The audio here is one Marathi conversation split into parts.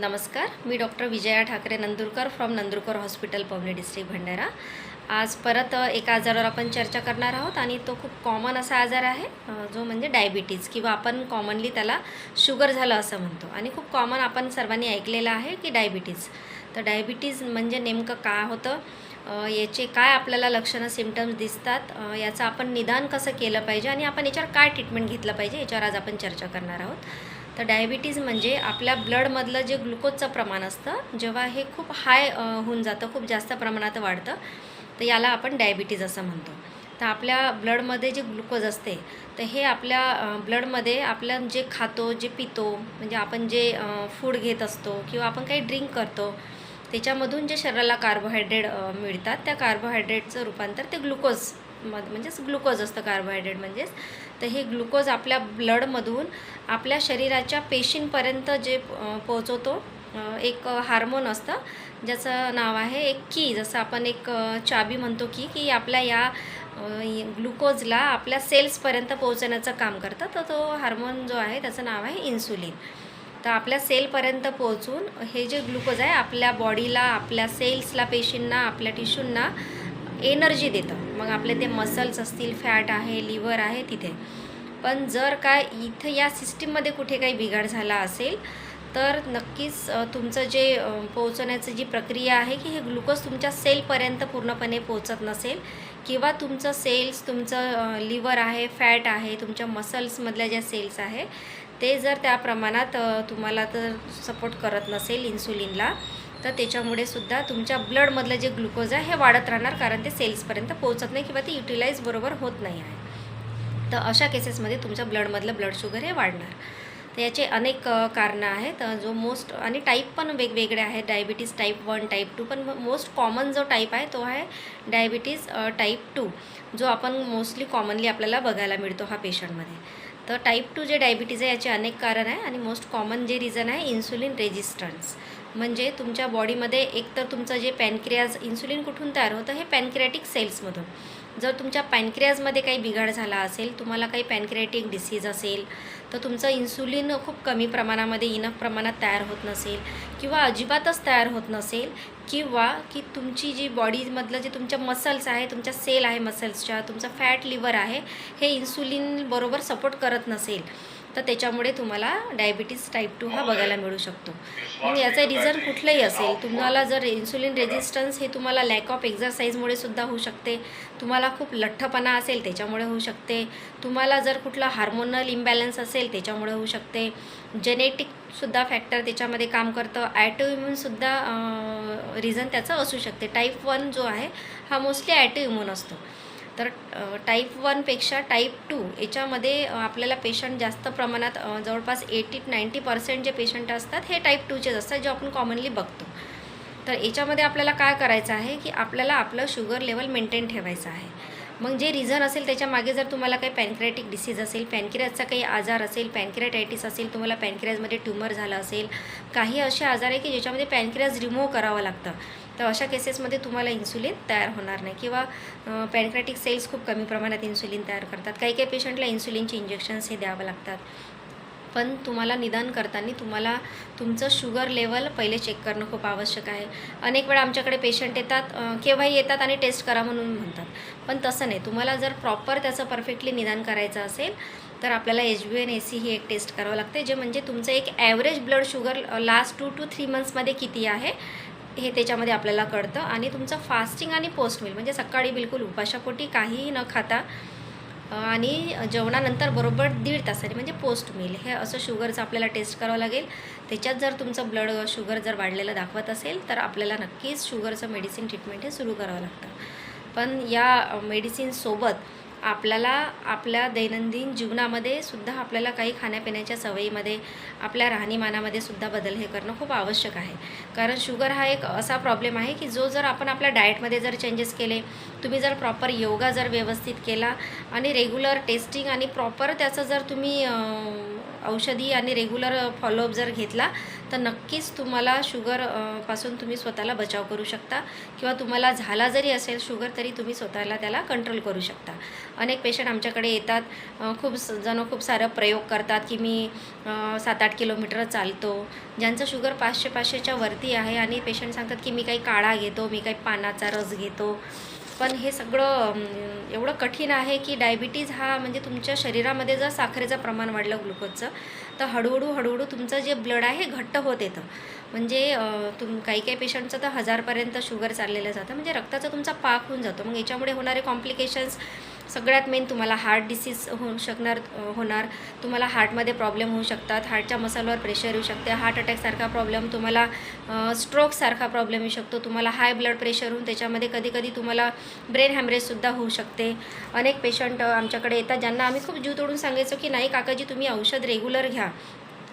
नमस्कार मी doctor Vijaya Thakre Nandurkar from Nandurkar hospital Pawni district Bhandara. आज परत एका आजारावर आपण चर्चा करणार आहोत आणि तो खूप कॉमन असा आजार आहे जो म्हणजे डायबिटीज किंवा आपण कॉमनली त्याला शुगर झालं असं म्हणतो. आणि खूप कॉमन आपण सर्वांनी ऐकलेलं आहे की डायबिटीज तर डायबिटीज म्हणजे नेमकं का होतं? याचे काय आपल्याला लक्षणं सिमटम्स दिसतात? याचं आपण निदान कसं केलं पाहिजे? आणि आपण याच्यावर काय ट्रीटमेंट घेतलं पाहिजे? याच्यावर आज आपण चर्चा करणार आहोत. तर डायबिटीज म्हणजे आपल्या ब्लडमधलं जे ग्लुकोजचं प्रमाण असतं जेव्हा हे खूप हाय होऊन जातं खूप जास्त प्रमाणात वाढतं तर याला आपण डायबिटीज असं म्हणतो. तर आपल्या ब्लडमध्ये जे ग्लुकोज असते तर हे आपल्या ब्लडमध्ये आपल्या जे खातो जे पितो म्हणजे आपण जे फूड घेत असतो किंवा आपण काही ड्रिंक करतो त्याच्यामधून जे शरीराला कार्बोहायड्रेट मिळतात त्या कार्बोहायड्रेटचं रूपांतर ते ग्लुकोज मध म्हणजेच ग्लुकोज असतं कार्बोहायड्रेट म्हणजेच. तर हे ग्लुकोज आपल्या ब्लडमधून आपल्या शरीराच्या पेशींपर्यंत जे पोहोचवतो एक हार्मोन असतं ज्याचं नाव आहे एक की जसं आपण एक चाबी म्हणतो की की आपल्या या ग्लुकोजला आपल्या सेल्सपर्यंत पोहोचण्याचं काम करतं. तर तो हार्मोन जो आहे त्याचं नाव आहे इन्सुलिन. तर आपल्या सेलपर्यंत पोहोचून हे जे ग्लुकोज आहे आपल्या बॉडीला आपल्या सेल्सला पेशींना आपल्या टिश्यूंना एनर्जी देतं. मग आपले ते मसल्स असतील फॅट आहे लिव्हर आहे तिथे. पण जर काय इथं या सिस्टीममध्ये कुठे काही बिघाड झाला असेल तर नक्कीच तुमचं जे पोहोचवण्याचं जी प्रक्रिया आहे की हे ग्लुकोज तुमच्या सेलपर्यंत पूर्णपणे पोहोचत नसेल किंवा तुमचं सेल्स तुमचं लिव्हर आहे फॅट आहे तुमच्या मसल्समधल्या ज्या सेल्स आहे ते जर त्या प्रमाणात तुम्हाला तर सपोर्ट करत नसेल इन्सुलिनला तर त्याच्यामुळे सुद्धा तुमच्या ब्लडमधलं जे ग्लुकोज आहे हे वाढत राहणार कारण ते सेल्सपर्यंत पोहोचत नाही किंवा ते युटिलाइज बरोबर होत नाही आहे. तर अशा केसेसमध्ये तुमच्या ब्लडमधलं ब्लड शुगर हे वाढणार. तर याचे अनेक कारणं आहेत. जो मोस्ट आणि टाईप पण वेगवेगळे आहेत. Diabetes type one type two पण मोस्ट कॉमन जो टाईप आहे तो आहे डायबिटीज टाईप टू जो आपण मोस्टली कॉमनली आपल्याला बघायला मिळतो हा पेशंटमध्ये. तर टाईप टू जे डायबिटीज आहे याचे अनेक कारण आहे आणि मोस्ट कॉमन जे रिझन आहे इन्सुलिन रेजिस्टन्स. म्हणजे तुमच्या बॉडीमध्ये एकतर तुमचं जे पॅनक्रियाज इन्सुलिन कुठून तयार होतं हे पॅनक्रियाटिक सेल्समधून. जर तुमच्या पॅनक्रियाजमध्ये काही बिघाड झाला असेल तुम्हाला काही पॅनक्रियाटिक डिसीज असेल तर तुमचं इन्सुलिन खूप कमी प्रमाणामध्ये इनफ प्रमाणात तयार होत नसेल किंवा अजिबातच तयार होत नसेल किंवा की तुमची जी बॉडीमधलं जे तुमच्या मसल्स आहे तुमच्या सेल आहे मसल्सच्या तुमचं फॅट लिव्हर आहे हे इन्सुलिन बरोबर सपोर्ट करत नसेल तर त्याच्यामुळे तुम्हाला डायबिटीज टाईप टू हा बघायला मिळू शकतो. मग याचं रिझन कुठलंही असेल तुम्हाला जर इन्सुलिन रेजिस्टन्स हे तुम्हाला लॅक ऑफ एक्झरसाईजमुळे सुद्धा होऊ शकते. तुम्हाला खूप लठ्ठपणा असेल त्याच्यामुळे होऊ शकते. तुम्हाला जर कुठला हार्मोनल इम्बॅलन्स असेल त्याच्यामुळे होऊ शकते. जेनेटिकसुद्धा फॅक्टर त्याच्यामध्ये काम करतं. ॲटोइम्युनसुद्धा रिझन त्याचं असू शकते. टाईप वन जो आहे हा मोस्टली ॲटोइम्युन असतो. तर टाईप वनपेक्षा टाईप टू याच्यामध्ये आपल्याला पेशंट जास्त प्रमाणात जवळपास एटी नाईंटी पर्सेंट जे पेशंट असतात हे टाईप टूचेच असतात जे आपण कॉमनली बघतो. तर याच्यामध्ये आपल्याला काय करायचं आहे की आपल्याला आपलं शुगर लेवल मेंटेन ठेवायचं आहे. मग जे रिझन असेल त्याच्यामागे जर तुम्हाला काही पॅनक्रियाटिक डिसीज असेल पॅनक्रियाजचा काही आजार असेल पॅनक्रियाटायटिस असेल तुम्हाला पॅनक्रियाजमध्ये ट्युमर झालं असेल काही असे आजार आहे की ज्याच्यामध्ये पॅनक्रियाज रिमूव्ह करावं लागतं. तर अशा केसेसमध्ये तुम्हाला इन्सुलिन तयार होणार नाही किंवा पॅनक्रॅटिक सेल्स खूप कमी प्रमाणात इन्सुलिन तयार करतात. काही काही पेशंटला इन्सुलिनचे इंजेक्शन्स हे द्यावं लागतात. पण तुम्हाला निदान करताना तुम्हाला तुमचं शुगर लेवल पहिले चेक करणं खूप आवश्यक आहे. अनेक वेळा आमच्याकडे पेशंट येतात केव्हाही येतात आणि टेस्ट करा म्हणून म्हणतात. पण तसं नाही. तुम्हाला जर प्रॉपर त्याचं परफेक्टली निदान करायचं असेल तर आपल्याला H B N A C ही एक टेस्ट करावं लागते जे म्हणजे तुमचं एक average blood sugar last two two three मंथ्समध्ये किती आहे हे त्याच्यामध्ये आपल्याला कळतं. आणि तुमचं फास्टिंग आणि पोस्ट मिल म्हणजे सकाळी बिलकुल उपाशापोटी काहीही न खाता आणि जेवणानंतर बरोबर दीड तासाने म्हणजे पोस्ट मिल. हे असं शुगरचं आपल्याला टेस्ट करावं लागेल. त्याच्यात जर तुमचं ब्लड शुगर जर वाढलेलं दाखवत असेल तर आपल्याला नक्कीच शुगरचं मेडिसिन ट्रीटमेंट हे सुरू करावं लागतं. पण या मेडिसिनसोबत आपल्याला आपल्या दैनंदिन जीवनामध्ये सुद्धा आपल्याला काही खाण्यापिण्याच्या सवयीमध्ये आपल्या राहणीमानामध्ये सुद्धा बदल हे करणं खूप आवश्यक आहे. कारण शुगर हा एक असा प्रॉब्लेम आहे की जो जर आपण आपल्या डाएटमध्ये जर चेंजेस केले तुम्ही जर प्रॉपर योगा जर व्यवस्थित केला आणि रेग्युलर टेस्टिंग आणि प्रॉपर त्याचं जर तुम्ही औषधी आणि रेग्युलर फॉलोअप जर घेतला तर नक्कीच तुम्हाला शुगरपासून तुम्ही स्वतःला बचाव करू शकता. किंवा तुम्हाला झाला जरी असेल शुगर तरी तुम्ही स्वतःला त्याला कंट्रोल करू शकता. अनेक पेशंट आमच्याकडे येतात. खूप स- जण खूप सारं प्रयोग करतात की मी सात आठ किलोमीटर चालतो. ज्यांचं शुगर पाचशे पाचशेच्या वरती आहे आणि पेशंट सांगतात की मी काही काढा घेतो मी काही पानाचा रस घेतो. पण हे सगळं एवढं कठीण आहे की डायबिटीज हा म्हणजे तुमच्या शरीरामध्ये जर साखरेचं प्रमाण वाढलं ग्लुकोजचं तर हळूहळू हळूहळू तुमचं जे ब्लड आहे घट्ट होत येतं. म्हणजे तुम काही काही पेशंटचं तर हजारपर्यंत शुगर चाललेलं जातं. म्हणजे रक्ताचा तुमचा पाक होऊन जातो. मग याच्यामुळे होणारे कॉम्प्लिकेशन्स सगळ्यात मेन तुम्हाला हार्ट डिसीज होऊ शकणार होणार. तुम्हाला हार्टमध्ये प्रॉब्लेम होऊ शकतात. हार्टच्या मसालवर प्रेशर येऊ शकते. हार्ट अटॅकसारखा प्रॉब्लेम तुम्हाला स्ट्रोकसारखा प्रॉब्लेम येऊ शकतो. तुम्हाला हाय ब्लड प्रेशर होऊन त्याच्यामध्ये कधी कधी तुम्हाला ब्रेन हॅमरेजसुद्धा होऊ शकते. अनेक पेशंट आमच्याकडे येतात ज्यांना आम्ही खूप जीव तोडून सांगायचो की नाही काकाजी तुम्ही औषध रेग्युलर घ्या.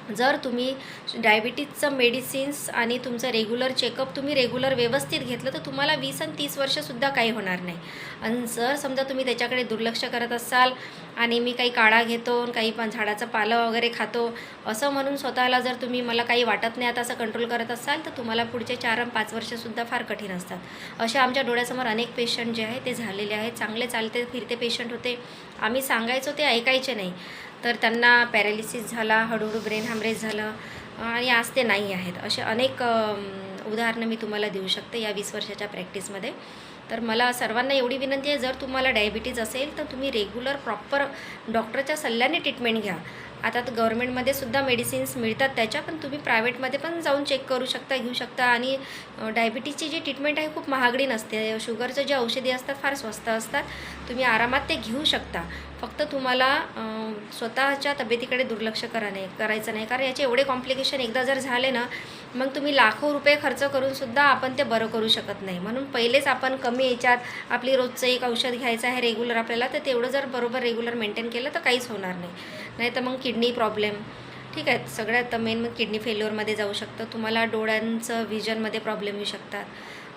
जर तुम्ही डायबिटीजचं मेडिसिन्स आणि तुमचं रेग्युलर चेकअप तुम्ही रेग्युलर व्यवस्थित घेतलं तर तुम्हाला वीस आणि तीस वर्षसुद्धा काही होणार नाही. आणि जर समजा तुम्ही त्याच्याकडे दुर्लक्ष करत असाल आणि मी काही काळा घेतो काही पण झाडाचं पालं वगैरे खातो असं म्हणून स्वतःला जर तुम्ही मला काही वाटत नाही आता असं कंट्रोल करत असाल तर तुम्हाला पुढचे चार आणि पाच वर्षसुद्धा फार कठीण असतात. असे आमच्या डोळ्यासमोर अनेक पेशंट जे आहे ते झालेले आहेत. चांगले चालते फिरते पेशंट होते. आम्ही सांगायचो ते ऐकायचे नाही. तर त्यांना पॅरालिसिस झाला हळूहळू ब्रेन हॅमरेज झालं आणि आज ते नाही आहेत. असे अनेक उदाहरणं मी तुम्हाला देऊ शकते या वीस वर्षाच्या प्रॅक्टिसमध्ये. तर मला सर्वांना एवढी विनंती आहे जर तुम्हाला डायबिटीज असेल तर तुम्ही रेग्युलर प्रॉपर डॉक्टरच्या सल्ल्याने ट्रीटमेंट घ्या. आता तर गव्हर्मेंटमध्ये सुद्धा मेडिसिन्स मिळतात त्याच्या पण तुम्ही प्रायव्हेटमध्ये पण जाऊन चेक करू शकता घेऊ शकता. आणि डायबिटीजची जी ट्रीटमेंट आहे खूप महागडी नसते. शुगरचं जे औषधी असतात फार स्वस्त असतात. तुम्ही आरामात ते घेऊ शकता. फक्त तुम्हाला स्वतःच्या तब्येतीकडे दुर्लक्ष करा नाही करायचं नाही. कारण याचे एवढे कॉम्प्लिकेशन एकदा जर झाले ना मग तुम्ही लाखो रुपये खर्च करूनसुद्धा आपण ते बरं करू शकत नाही. म्हणून पहिलेच आपण कमी याच्यात आपली रोजचं एक औषध घ्यायचं आहे रेग्युलर आपल्याला तर तेवढं जर बरोबर रेग्युलर मेंटेन केलं तर काहीच होणार नाही. नाही तर मग किडनी प्रॉब्लेम. ठीक आहे सगळ्यात मेन मग किडनी फेल्युअरमध्ये जाऊ शकतं. तुम्हाला डोळ्यांचं व्हिजनमध्ये प्रॉब्लेम येऊ शकतात.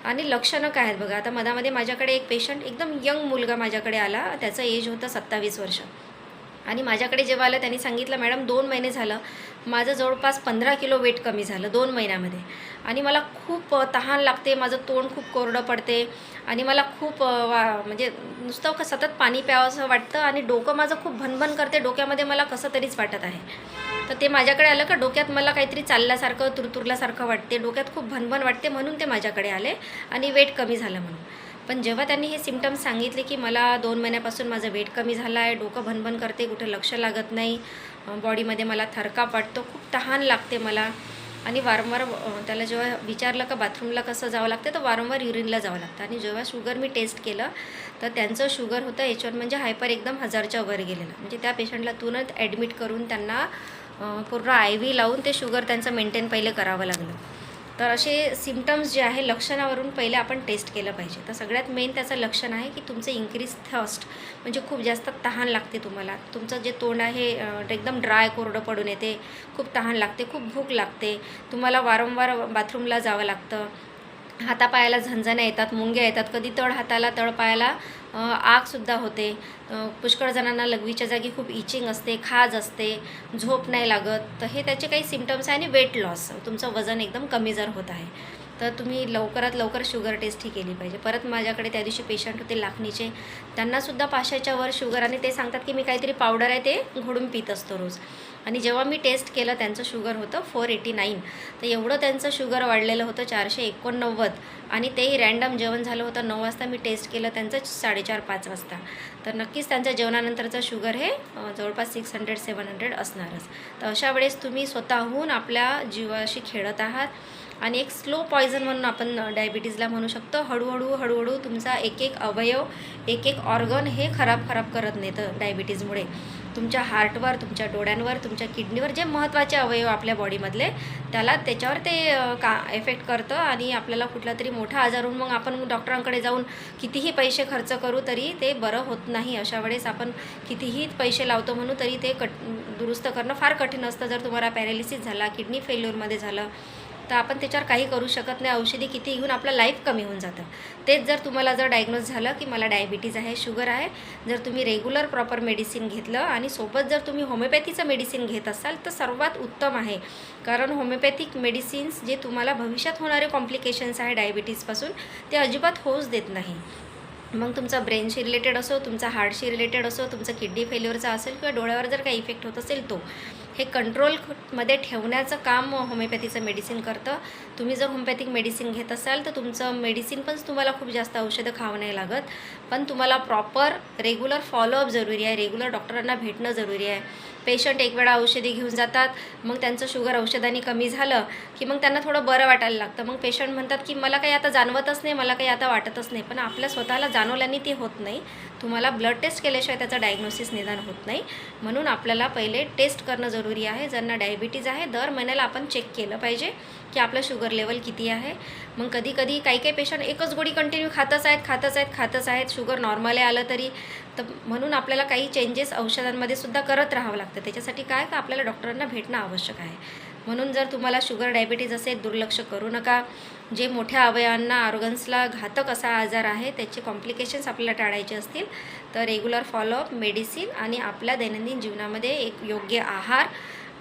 आणि लक्षणं काय आहेत बघा आता मधामध्ये माझ्याकडे एक पेशंट एकदम यंग मुलगा माझ्याकडे आला. त्याचं एज होतं सत्तावीस वर्ष. आणि माझ्याकडे जेव्हा आलं त्यांनी सांगितलं मॅडम दोन महिने झालं. माझं जवळपास पंधरा किलो वेट कमी झालं दोन महिन्यामध्ये. आणि मला खूप तहान लागते माझं तोंड खूप कोरडं पडते आणि मला खूप वा म्हणजे नुसतं क- सतत पाणी प्यावंसं वाटतं आणि डोकं माझं खूप भनभन करते डोक्यामध्ये मला कसं तरीच वाटत आहे. तर ते माझ्याकडे आलं का डोक्यात मला काहीतरी चालल्यासारखं तुरतुरल्यासारखं वाटते डोक्यात खूप भनभन वाटते म्हणून ते माझ्याकडे आले आणि वेट कमी झालं म्हणून. पण जेव्हा त्यांनी हे सिमटम्स सांगितले की मला दोन महिन्यापासून माझं वेट कमी झालं आहे डोकं भनभन करते कुठं लक्ष लागत नाही बॉडीमध्ये मला थरका वाटतो खूप तहान लागते मला. आणि वारंवार त्याला जेव्हा विचारलं का बाथरूमला कसं जावं लागतं तर वारंवार युरिनला जावं लागतं. आणि जेव्हा शुगर मी टेस्ट केलं तर त्यांचं शुगर होतं एच वन म्हणजे हायपर एकदम हजारच्या वर गेलेलं. म्हणजे त्या पेशंटला तुरंत ॲडमिट करून त्यांना पूर्ण आय व्ही लावून ते शुगर त्यांचं मेंटेन पहिले करावं लागलं. तर असे सिमटम्स जे आहे लक्षणावरून पहिले आपण टेस्ट केलं पाहिजे. तर सगळ्यात मेन त्याचं लक्षण आहे की तुमचं इन्क्रीज थस्ट म्हणजे खूप जास्त तहान लागते तुम्हाला. तुमचं जे तोंड आहे एकदम ड्राय कोरडं पडून येते. खूप तहान लागते खूप भूक लागते. तुम्हाला वारंवार बाथरूमला जावं लागतं. हातापायाला झंझण्या येतात मुंग्या येतात. कधी तळ हाताला तळपायाला आगसुद्धा होते. पुष्कळ जणांना लघवीच्या जागी खूप इचिंग असते खाज असते झोप नाही लागत. तर हे त्याचे काही सिमटम्स आहे आणि वेट लॉस तुमचं वजन एकदम कमी जर होत आहे तर तुम्ही लवकरात लवकर शुगर टेस्ट ही केली पाहिजे. परत माझ्याकडे त्या दिवशी पेशंट होते लाखणीचे. त्यांनासुद्धा पाचशेच्या वर शुगर आणि ते सांगतात की मी काहीतरी पावडर आहे ते घोडून पित असतो रोज. आणि जेव्हा मी टेस्ट केलं त्यांचं शुगर होतं फोर एटी नाईन तर एवढं त्यांचं शुगर वाढलेलं होतं चारशे एकोणनव्वद. आणि तेही रॅन्डम जेवण झालं होतं नऊ वाजता मी टेस्ट केलं त्यांचं साडेचार पाच वाजता. तर नक्कीच त्यांच्या जेवणानंतरचं शुगर हे जवळपास सिक्स हंड्रेड सेवन हंड्रेड असणारच. तर अशा वेळेस तुम्ही स्वतःहून आपल्या जीवाशी खेळत आहात. आणि एक स्लो पॉयझन म्हणून आपण डायबिटीजला म्हणू शकतो. हळूहळू हळूहळू तुमचा एक एक अवयव एक एक ऑर्गन हे खराब खराब करत नेतं डायबिटीजमुळे तुमच्या हार्टवर तुमच्या डोळ्यांवर तुमच्या किडनीवर जे महत्त्वाचे अवयव आपल्या बॉडीमधले त्याला त्याच्यावर ते का एफेक्ट करतं आणि आपल्याला कुठला तरी मोठा आजार होऊन मग आपण डॉक्टरांकडे जाऊन कितीही पैसे खर्च करू तरी ते बरं होत नाही. अशा वेळेस आपण कितीही पैसे लावतो म्हणून तरी ते कट दुरुस्त करणं फार कठीण असतं. जर तुम्हाला पॅरालिसिस झाला किडनी फेल्युअरमध्ये झालं तर आपण त्याच्यावर काही करू शकत नाही. औषधी किती घेऊन आपलं लाईफ कमी होऊन जातं. तेच जर तुम्हाला जर डायग्नोज झालं की मला डायबिटीज आहे शुगर आहे जर तुम्ही रेग्युलर प्रॉपर मेडिसिन घेतलं आणि सोबत जर तुम्ही होमिओपॅथीचं मेडिसिन घेत असाल तर सर्वात उत्तम आहे. कारण होमिओपॅथिक मेडिसिन्स जे तुम्हाला भविष्यात होणारे कॉम्प्लिकेशन्स आहे डायबिटीजपासून ते अजिबात होऊच देत नाही. मग तुमचा ब्रेनशी रिलेटेड असो तुमचा हार्टशी रिलेटेड असो तुमचा किडनी फेल्युअरचा असेल किंवा डोळ्यावर जर काही इफेक्ट होत असेल तो हे कंट्रोलमध्ये ठेवण्याचं काम होमिओपॅथीचं मेडिसिन करतं. तुम्ही जर होमिओपॅथिक मेडिसिन घेत असाल तर तुमचं मेडिसिन पण तुम्हाला खूप जास्त औषधं खावं नाही लागत. पण तुम्हाला प्रॉपर रेग्युलर फॉलोअप जरुरी आहे. रेग्युलर डॉक्टरांना भेटणं जरुरी आहे. पेशंट एक वेळा औषधी घेऊन जातात मग त्यांचं शुगर औषधांनी कमी झालं की मग त्यांना थोडं बरं वाटायला लागतं. मग पेशंट म्हणतात की मला काही आता जाणवतच नाही मला काही आता वाटतच नाही. पण आपल्या स्वतःला जाणवल्याने ते होत नाही. तुम्हाला ब्लड टेस्ट केल्याशिवाय त्याचं डायग्नोसिस निदान होत नाही. म्हणून आपल्याला पहिले टेस्ट करणं जरुरी आहे. ज्यांना डायबिटीज आहे दर महिन्याला आपण चेक केलं पाहिजे की आपलं शुगर लेवल किती आहे. मग कधी कधी काही काही पेशंट एकच गोळी कंटिन्यू खातच आहेत खातच आहेत खातच आहेत. शुगर नॉर्मल आहे आलं तरी. तर म्हणून आपल्याला काही चेंजेस औषधांमध्ये सुद्धा करत राहावं लागतं. त्याच्यासाठी काय का आपल्याला डॉक्टरांना भेटणं आवश्यक आहे. म्हणून जर तुम्हाला शुगर डायबिटीज असेल दुर्लक्ष करू नका. जे मोठ्या अवयवांना ऑर्गन्सला घातक असा आजार आहे त्याचे कॉम्प्लिकेशन्स आपल्याला टाळायचे असतील तर रेग्युलर फॉलोअप मेडिसिन आणि आपल्या दैनंदिन जीवनामध्ये एक योग्य आहार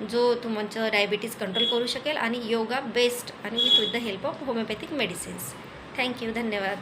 जो तुमचं डायबिटीज कंट्रोल करू शकेल आणि योगा बेस्ट आणि with with the help of homeopathic medicines thank you धन्यवाद.